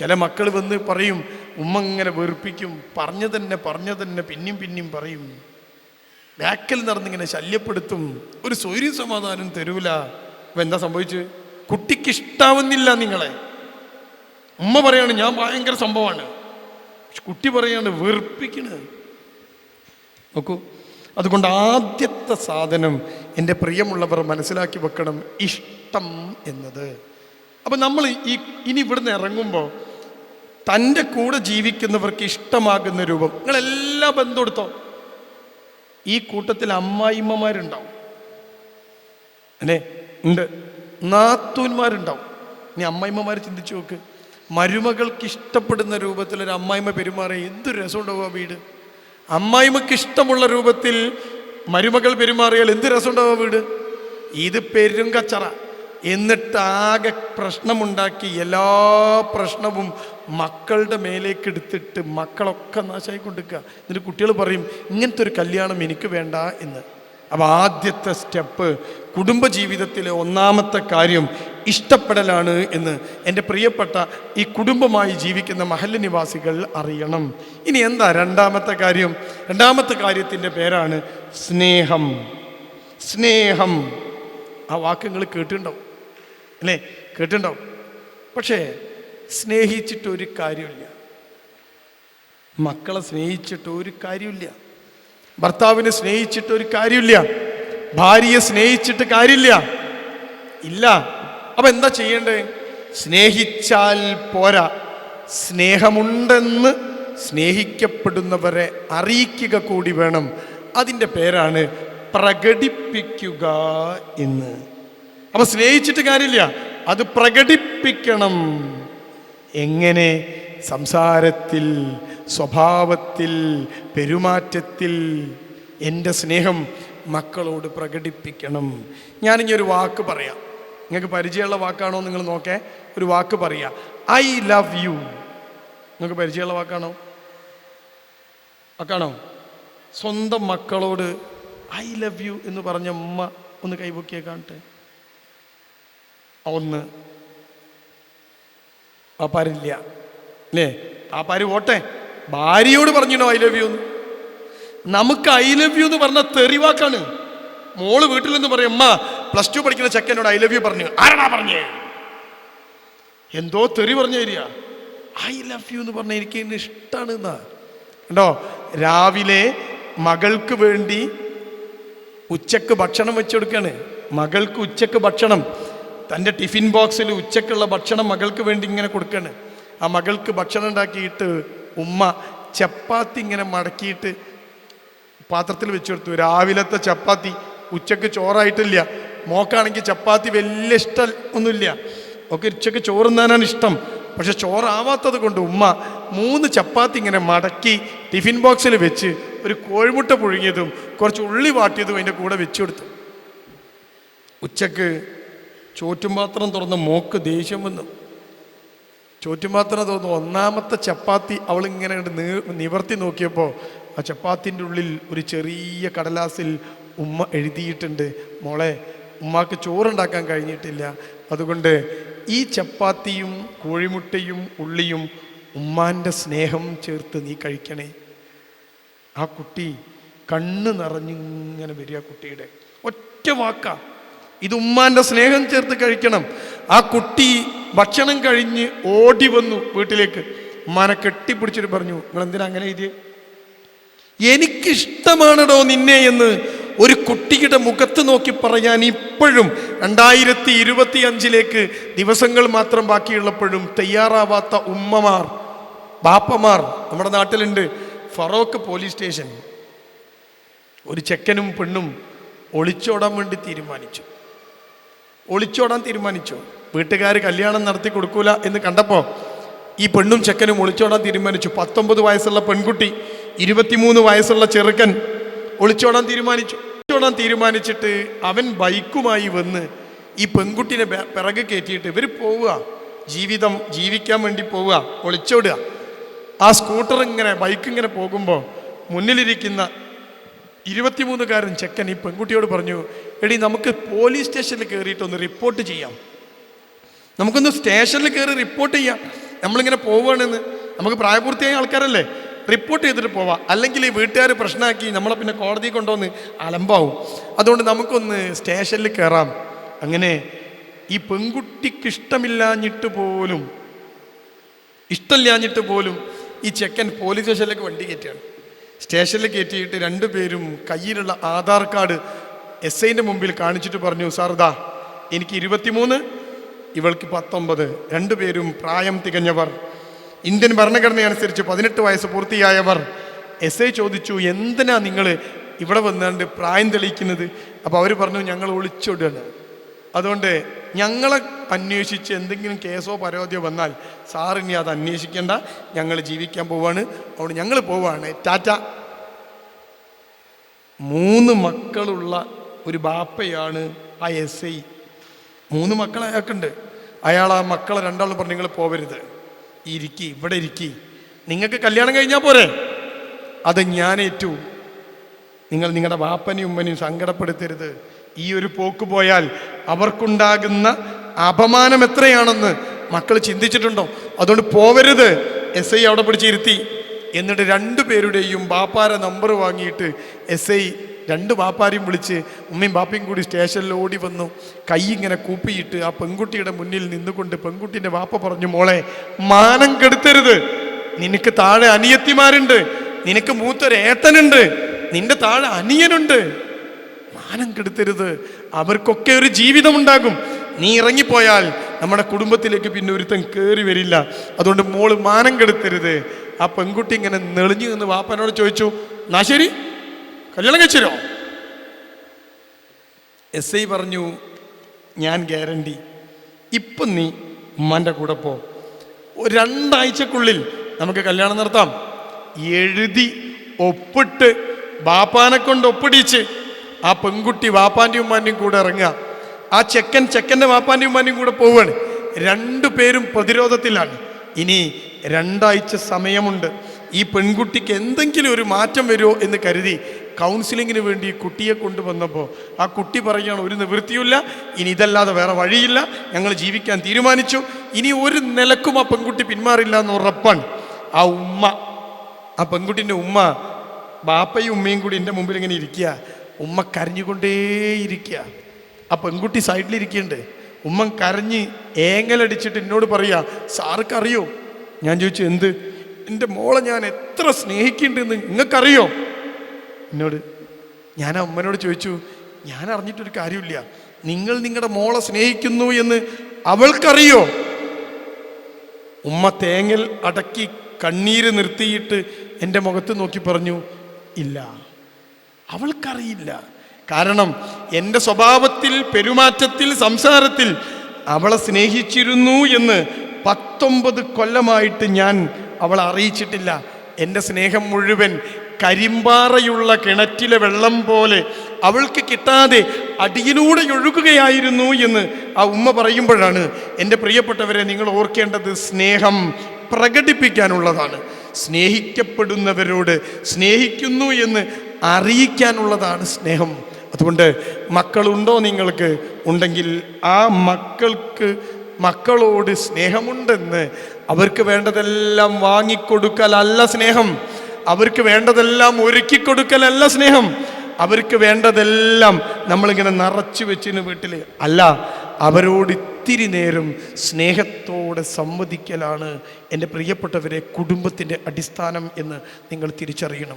ചില മക്കൾ വന്ന് പറയും ഉമ്മ ഇങ്ങനെ വെറുപ്പിക്കും പറഞ്ഞു തന്നെ പറഞ്ഞു തന്നെ പിന്നെയും പിന്നെയും പറയും. ബാക്കിൽ നടന്നിങ്ങനെ ശല്യപ്പെടുത്തും. ഒരു സ്വൈര്യ സമാധാനം തരൂല. അപ്പൊ എന്താ സംഭവിച്ചു കുട്ടിക്ക് ഇഷ്ടാവുന്നില്ല നിങ്ങളെ. ഉമ്മ പറയാണ് ഞാൻ ഭയങ്കര സംഭവമാണ്. കുട്ടി പറയാണ് വെറുപ്പിക്കണ്. നോക്കൂ അതുകൊണ്ട് ആദ്യത്തെ സാധനം എന്റെ പ്രിയമുള്ളവർ മനസ്സിലാക്കി വെക്കണം ഇഷ്ടം എന്നത്. അപ്പം നമ്മൾ ഈ ഇനി ഇവിടുന്ന് ഇറങ്ങുമ്പോൾ തന്റെ കൂടെ ജീവിക്കുന്നവർക്ക് ഇഷ്ടമാകുന്ന രൂപം. നിങ്ങളെല്ലാ ബന്ധം ഈ കൂട്ടത്തിൽ അമ്മായിമ്മമാരുണ്ടാവും. അല്ലേ? ഉണ്ട്. നാത്തൂന്മാരുണ്ടാവും. ഇനി അമ്മായിമ്മമാർ ചിന്തിച്ചു നോക്ക്. മരുമകൾക്ക് ഇഷ്ടപ്പെടുന്ന രൂപത്തിൽ ഒരു അമ്മായിമ്മ പെരുമാറി എന്ത് രസമുണ്ടാവും ആ വീട്. അമ്മായിമ്മക്ക് ഇഷ്ടമുള്ള രൂപത്തിൽ മരുമകൾ പെരുമാറിയാൽ എന്ത് രസമുണ്ടാവും വീട്? ഇത് പെരും കച്ചറ എന്നിട്ട് ആകെ പ്രശ്നമുണ്ടാക്കി എല്ലാ പ്രശ്നവും മക്കളുടെ മേലേക്ക് എടുത്തിട്ട് മക്കളൊക്കെ നാശമായി കൊണ്ടിരിക്കുക എന്നിട്ട് കുട്ടികൾ പറയും ഇങ്ങനത്തെ ഒരു കല്യാണം എനിക്ക് വേണ്ട എന്ന്. അപ്പോൾ ആദ്യത്തെ സ്റ്റെപ്പ് കുടുംബജീവിതത്തിലെ ഒന്നാമത്തെ കാര്യം ഇഷ്ടപ്പെടലാണ് എന്ന്. എന്റെ പ്രിയപ്പെട്ട ഈ കുടുംബമായി ജീവിക്കുന്ന മഹല്ല് നിവാസികൾ അറിയണം. ഇനി എന്താ രണ്ടാമത്തെ കാര്യം? രണ്ടാമത്തെ കാര്യത്തിന്റെ പേരാണ് സ്നേഹം. സ്നേഹം. ആ വാക്കുകൾ കേട്ടിട്ടുണ്ടാവും. അല്ലേ? കേട്ടിട്ടുണ്ടാവും. പക്ഷേ സ്നേഹിച്ചിട്ട് ഒരു കാര്യമില്ല. മക്കളെ സ്നേഹിച്ചിട്ട് ഒരു കാര്യമില്ല. ഭർത്താവിനെ സ്നേഹിച്ചിട്ട് ഒരു കാര്യമില്ല. ഭാര്യയെ സ്നേഹിച്ചിട്ട് കാര്യമില്ല. ഇല്ല. അപ്പൊ എന്താ ചെയ്യേണ്ടേ സ്നേഹിച്ചാൽ പോരാ. സ്നേഹമുണ്ടെന്ന് സ്നേഹിക്കപ്പെടുന്നവരെ അറിയിക്കുക കൂടി വേണം. അതിന്റെ പേരാണ് പ്രകടിപ്പിക്കുക എന്ന്. അപ്പൊ സ്നേഹിച്ചിട്ട് കാര്യമില്ല. അത് പ്രകടിപ്പിക്കണം. എങ്ങനെ? സംസാരത്തിൽ സ്വഭാവത്തിൽ പെരുമാറ്റത്തിൽ എന്റെ സ്നേഹം മക്കളോട് പ്രകടിപ്പിക്കണം. ഞാനിനി ഒരു വാക്ക് പറയാം. നിങ്ങൾക്ക് പരിചയമുള്ള വാക്കാണോ നിങ്ങൾ നോക്കേ? ഒരു വാക്ക് പറയാം. I love you. നിങ്ങൾക്ക് പരിചയമുള്ള വാക്കാണോ? വാക്കാണോ? സ്വന്തം മക്കളോട് ഐ ലവ് യു എന്ന് പറഞ്ഞ ഉമ്മ ഒന്ന് കൈപൊക്കിയേ കാണട്ടെ ഒന്ന് പാപ്പാരില്ല അല്ലേ? പാപ്പാര് പോട്ടെ. ഭാര്യയോട് പറഞ്ഞിട്ടോ ഐ ലവ് യു എന്ന്? നമുക്ക് ഐ ലവ് യു എന്ന് പറഞ്ഞ തെറിവാക്കാണ്. മോൾ വീട്ടിൽ നിന്ന് പറയും അമ്മ പ്ലസ് ടു പഠിക്കുന്ന ചെക്കനോട് ഐ ലവ് യു പറഞ്ഞു. ആരാടാ പറഞ്ഞേ? എന്തോ തെറി പറഞ്ഞു തരിക ഐ ലവ് യു എന്ന് പറഞ്ഞ എനിക്ക് ഇഷ്ടമാണ് കണ്ടോ? രാവിലെ മകൾക്ക് വേണ്ടി ഉച്ചയ്ക്ക് ഭക്ഷണം വെച്ചെടുക്കാണ്. മകൾക്ക് ഉച്ചയ്ക്ക് ഭക്ഷണം. തന്റെ ടിഫിൻ ബോക്സിൽ ഉച്ചക്കുള്ള ഭക്ഷണം മകൾക്ക് വേണ്ടി ഇങ്ങനെ കൊടുക്കണേ. ആ മകൾക്ക് ഭക്ഷണം ഉണ്ടാക്കിയിട്ട് ഉമ്മ ചപ്പാത്തി ഇങ്ങനെ മടക്കിയിട്ട് പാത്രത്തിൽ വെച്ച് കൊടുത്തു. രാവിലത്തെ ചപ്പാത്തി ഉച്ചയ്ക്ക് ചോറായിട്ടില്ല. മോക്കാണെങ്കിൽ ചപ്പാത്തി വലിയ ഇഷ്ടം ഒന്നുമില്ല. ഒക്കെ ഉച്ചയ്ക്ക് ചോറുന്നാനാണ് ഇഷ്ടം. പക്ഷെ ചോറാവാത്തത് കൊണ്ട് ഉമ്മ മൂന്ന് ചപ്പാത്തി ഇങ്ങനെ മടക്കി ടിഫിൻ ബോക്സിൽ വെച്ച് ഒരു കോഴിമുട്ട പുഴുങ്ങിയതും കുറച്ച് ഉള്ളി വാട്ടിയതും അതിന്റെ കൂടെ വെച്ചു കൊടുത്തു. ഉച്ചയ്ക്ക് ചോറ്റുപാത്രം തുറന്ന് മോക്ക് ദേഷ്യം വന്നു. ചോറ്റുപാത്രം തുറന്ന് ഒന്നാമത്തെ ചപ്പാത്തി അവളിങ്ങനെ നിവർത്തി നോക്കിയപ്പോൾ ആ ചപ്പാത്തിന്റെ ഉള്ളിൽ ഒരു ചെറിയ കടലാസിൽ ഉമ്മ എഴുതിയിട്ടുണ്ട്. മോളെ ഉമ്മാക്ക് ചോറുണ്ടാക്കാൻ കഴിഞ്ഞിട്ടില്ല. അതുകൊണ്ട് ഈ ചപ്പാത്തിയും കോഴിമുട്ടയും ഉള്ളിയും ഉമ്മാന്റെ സ്നേഹം ചേർത്ത് നീ കഴിക്കണേ. ആ കുട്ടി കണ്ണ് നിറഞ്ഞിങ്ങനെ വരിക കുട്ടിയുടെ. ഒറ്റ വാക്കാ. ഇത് ഉമ്മാന്റെ സ്നേഹം ചേർത്ത് കഴിക്കണം. ആ കുട്ടി ഭക്ഷണം കഴിഞ്ഞ് ഓടി വന്നു വീട്ടിലേക്ക്. ഉമ്മാനെ കെട്ടിപ്പിടിച്ചിട്ട് പറഞ്ഞു നിങ്ങൾ എന്തിനാ അങ്ങനെ എഴുതിയേ? എനിക്കിഷ്ടമാണടോ നിന്നെ എന്ന് ഒരു കുട്ടിയുടെ മുഖത്ത് നോക്കി പറയാൻ ഇപ്പോഴും രണ്ടായിരത്തി ഇരുപത്തി അഞ്ചിലേക്ക് ദിവസങ്ങൾ മാത്രം ബാക്കിയുള്ളപ്പോഴും തയ്യാറാവാത്ത ഉമ്മമാർ ബാപ്പമാർ നമ്മുടെ നാട്ടിലുണ്ട്. Feroke police station. ഒരു ചെക്കനും പെണ്ണും ഒളിച്ചോടാൻ വേണ്ടി തീരുമാനിച്ചു. ഒളിച്ചോടാൻ തീരുമാനിച്ചു. വീട്ടുകാർ കല്യാണം നടത്തി കൊടുക്കൂല എന്ന് കണ്ടപ്പോൾ ഈ പെണ്ണും ചെക്കനും ഒളിച്ചോടാൻ തീരുമാനിച്ചു. പത്തൊമ്പത് വയസ്സുള്ള പെൺകുട്ടി ഇരുപത്തിമൂന്ന് വയസ്സുള്ള ചെറുക്കൻ ഒളിച്ചോടാൻ തീരുമാനിച്ചു. ഒളിച്ചോടാൻ തീരുമാനിച്ചിട്ട് അവൻ ബൈക്കുമായി വന്ന് ഈ പെൺകുട്ടിനെ പിറകെ കയറ്റിയിട്ട് ഇവർ പോവുക. ജീവിതം ജീവിക്കാൻ വേണ്ടി പോവുക ഒളിച്ചോടുക. ആ സ്കൂട്ടർ ഇങ്ങനെ ബൈക്ക് ഇങ്ങനെ പോകുമ്പോൾ മുന്നിലിരിക്കുന്ന ഇരുപത്തിമൂന്നുകാരൻ ചെക്കൻ ഈ പെൺകുട്ടിയോട് പറഞ്ഞു എടി നമുക്ക് പോലീസ് സ്റ്റേഷനിൽ കയറിയിട്ടൊന്ന് റിപ്പോർട്ട് ചെയ്യാം. നമുക്കൊന്ന് സ്റ്റേഷനിൽ കയറി റിപ്പോർട്ട് ചെയ്യാം. നമ്മളിങ്ങനെ പോവുകയാണെന്ന്. നമുക്ക് പ്രായപൂർത്തിയായ ആൾക്കാരല്ലേ? റിപ്പോർട്ട് ചെയ്തിട്ട് പോവാം. അല്ലെങ്കിൽ ഈ വീട്ടുകാർ പ്രശ്നമാക്കി നമ്മളെ പിന്നെ കോടതി കൊണ്ടുവന്ന് അലമ്പാവും. അതുകൊണ്ട് നമുക്കൊന്ന് സ്റ്റേഷനിൽ കയറാം. അങ്ങനെ ഈ പെൺകുട്ടിക്കിഷ്ടമില്ലാഞ്ഞിട്ട് പോലും ഇഷ്ടമില്ലാഞ്ഞിട്ട് പോലും ഈ ചെക്കൻ പോലീസ് സ്റ്റേഷനിലേക്ക് വണ്ടി കയറ്റിയാണ് സ്റ്റേഷനിൽ കയറ്റിയിട്ട് രണ്ടുപേരും കയ്യിലുള്ള ആധാർ കാർഡ് എസ് ഐന്റെ മുമ്പിൽ കാണിച്ചിട്ട് പറഞ്ഞു സാർ ഇതാ എനിക്ക് ഇരുപത്തിമൂന്ന് ഇവൾക്ക് പത്തൊമ്പത്. രണ്ടുപേരും പ്രായം തികഞ്ഞവർ ഇന്ത്യൻ ഭരണഘടനയനുസരിച്ച് പതിനെട്ട് വയസ്സ് പൂർത്തിയായവർ. എസ് ഐ ചോദിച്ചു എന്തിനാ നിങ്ങൾ ഇവിടെ വന്നാണ്ട് പ്രായം തെളിയിക്കുന്നത്? അപ്പോൾ അവർ പറഞ്ഞു ഞങ്ങൾ ഒളിച്ചോടുകയാണ്. അതുകൊണ്ട് ഞങ്ങളെ അന്വേഷിച്ച് എന്തെങ്കിലും കേസോ പരാതിയോ വന്നാൽ സാറിനി അത് അന്വേഷിക്കേണ്ട. ഞങ്ങൾ ജീവിക്കാൻ പോവാണ്. അതുകൊണ്ട് ഞങ്ങൾ പോവാണ്. ടാറ്റ. മൂന്ന് മക്കളുള്ള ഒരു ബാപ്പയാണ് ആ എസ് ഐ മൂന്ന് മക്കൾ അയാൾക്കുണ്ട്. അയാൾ ആ മക്കളെ രണ്ടാളും പറഞ്ഞു നിങ്ങൾ പോവരുത്. ഇരിക്കി ഇവിടെ ഇരിക്കി. നിങ്ങൾക്ക് കല്യാണം കഴിഞ്ഞാൽ പോരെ? അത് ഞാനേറ്റു. നിങ്ങൾ നിങ്ങളുടെ വാപ്പനെയും ഉമ്മനെയും സങ്കടപ്പെടുത്തരുത്. ഈ ഒരു പോക്ക് പോയാൽ അവർക്കുണ്ടാകുന്ന അപമാനം എത്രയാണെന്ന് മക്കൾ ചിന്തിച്ചിട്ടുണ്ടോ? അതുകൊണ്ട് പോവരുത്. എസ് ഐ അവിടെ പിടിച്ചിരുത്തി എന്നിട്ട് രണ്ടു പേരുടെയും ബാപ്പാര നമ്പർ വാങ്ങിയിട്ട് എസ് ഐ രണ്ട് ബാപ്പാരെയും വിളിച്ച് ഉമ്മയും ബാപ്പയും കൂടി സ്റ്റേഷനിൽ ഓടി വന്നു. കൈ ഇങ്ങനെ കൂപ്പിയിട്ട് ആ പെൺകുട്ടിയുടെ മുന്നിൽ നിന്നുകൊണ്ട് പെൺകുട്ടിന്റെ ബാപ്പ പറഞ്ഞു മോളെ മാനം കെടുത്തരുത്. നിനക്ക് താഴെ അനിയത്തിമാരുണ്ട്. നിനക്ക് മൂത്തൊരേത്തനുണ്ട് നിന്റെ താഴെ അനിയനുണ്ട്. മാനം കെടുത്തരുത്. അവർക്കൊക്കെ ഒരു ജീവിതം ഉണ്ടാകും നീ ഇറങ്ങിപ്പോയാൽ നമ്മുടെ കുടുംബത്തിലേക്ക് പിന്നെ ഒരുത്തൻ കയറി വരില്ല. അതുകൊണ്ട് മോൾ മാനം കെടുത്തരുത്. ആ പെൺകുട്ടി ഇങ്ങനെ നെളിഞ്ഞു നിന്ന് വാപ്പനോട് ചോദിച്ചു എന്നാ ശരി? കല്യാണം കഴിച്ചോ എസ് ഐ പറഞ്ഞു ഞാൻ ഗ്യാരണ്ടി. ഇപ്പം നീ ഉമ്മാന്റെ കൂടെ പോ. രണ്ടാഴ്ചക്കുള്ളിൽ നമുക്ക് കല്യാണം നടത്താം. എഴുതി ഒപ്പിട്ട് ബാപ്പാനെ കൊണ്ട് ഒപ്പിടിച്ച് ആ പെൺകുട്ടി വാപ്പാന്റെയും ഉമ്മാന്റെയും കൂടെ ഇറങ്ങുക. ആ ചെക്കൻ ചെക്കന്റെ വാപ്പാന്റെയും ഉമ്മാന്റെയും കൂടെ പോവുകയാണ് രണ്ടു പേരും പ്രതിരോധത്തിലാണ്. ഇനി രണ്ടാഴ്ച സമയമുണ്ട്. ഈ പെൺകുട്ടിക്ക് എന്തെങ്കിലും ഒരു മാറ്റം വരുമോ എന്ന് കരുതി കൗൺസിലിങ്ങിന് വേണ്ടി കുട്ടിയെ കൊണ്ടുവന്നപ്പോൾ ആ കുട്ടി പറയുകയാണ് ഒരു നിവൃത്തിയില്ല ഇനി ഇതല്ലാതെ വേറെ വഴിയില്ല. ഞങ്ങൾ ജീവിക്കാൻ തീരുമാനിച്ചു. ഇനി ഒരു നിലക്കും ആ പെൺകുട്ടി പിന്മാറില്ല എന്ന് ഉറപ്പാണ്. ആ ഉമ്മ ആ പെൺകുട്ടിന്റെ ഉമ്മ ബാപ്പയും ഉമ്മയും കൂടി എന്റെ മുമ്പിൽ ഇങ്ങനെ ഇരിക്കുക. ഉമ്മ കരഞ്ഞുകൊണ്ടേയിരിക്കുക ആ പെൺകുട്ടി സൈഡിലിരിക്കുന്നുണ്ട് ഉമ്മ കരഞ്ഞ് ഏങ്ങലടിച്ചിട്ട് എന്നോട് പറയാ സാർക്കറിയോ? ഞാൻ ചോദിച്ചു എന്ത്? എന്റെ മോളെ ഞാൻ എത്ര സ്നേഹിക്കുന്നുണ്ടെന്ന് നിങ്ങൾക്കറിയോ? എന്നോട് ഞാൻ ആ ഉമ്മനോട് ചോദിച്ചു ഞാൻ അറിഞ്ഞിട്ടൊരു കാര്യമില്ല. നിങ്ങൾ നിങ്ങളുടെ മോളെ സ്നേഹിക്കുന്നു എന്ന് അവൾക്കറിയോ? ഉമ്മ തേങ്ങൽ അടക്കി കണ്ണീര് നിർത്തിയിട്ട് എന്റെ മുഖത്ത് നോക്കി പറഞ്ഞു ഇല്ല. അവൾക്കറിയില്ല. കാരണം എന്റെ സ്വഭാവത്തിൽ പെരുമാറ്റത്തിൽ സംസാരത്തിൽ അവളെ സ്നേഹിച്ചിരുന്നു എന്ന് പത്തൊമ്പത് കൊല്ലമായിട്ട് ഞാൻ അവളെ അറിയിച്ചിട്ടില്ല. എന്റെ സ്നേഹം മുഴുവൻ കരിമ്പാറയുള്ള കിണറ്റിലെ വെള്ളം പോലെ അവൾക്ക് കിട്ടാതെ അടിയിലൂടെ ഒഴുകുകയായിരുന്നു എന്ന് ആ ഉമ്മ പറയുമ്പോഴാണ് എന്റെ പ്രിയപ്പെട്ടവരെ നിങ്ങൾ ഓർക്കേണ്ടത് സ്നേഹം പ്രകടിപ്പിക്കാനുള്ളതാണ്. സ്നേഹിക്കപ്പെടുന്നവരോട് സ്നേഹിക്കുന്നു എന്ന് അറിയിക്കാനുള്ളതാണ് സ്നേഹം. അതുകൊണ്ട് മക്കളുണ്ടോ നിങ്ങൾക്ക്? ഉണ്ടെങ്കിൽ ആ മക്കൾക്ക് മക്കളോട് സ്നേഹമുണ്ടെന്ന് അവർക്ക് വേണ്ടതെല്ലാം വാങ്ങിക്കൊടുക്കലല്ല സ്നേഹം. അവർക്ക് വേണ്ടതെല്ലാം ഒരുക്കി കൊടുക്കലല്ല സ്നേഹം. അവർക്ക് വേണ്ടതെല്ലാം നമ്മളിങ്ങനെ നിറച്ചു വെച്ചിന് വീട്ടിൽ അല്ല അവരോട് ഇത്തിരി നേരം സ്നേഹത്തോടെ സംവദിക്കലാണ് എന്റെ പ്രിയപ്പെട്ടവരെ കുടുംബത്തിന്റെ അടിസ്ഥാനം എന്ന് നിങ്ങൾ തിരിച്ചറിയണം.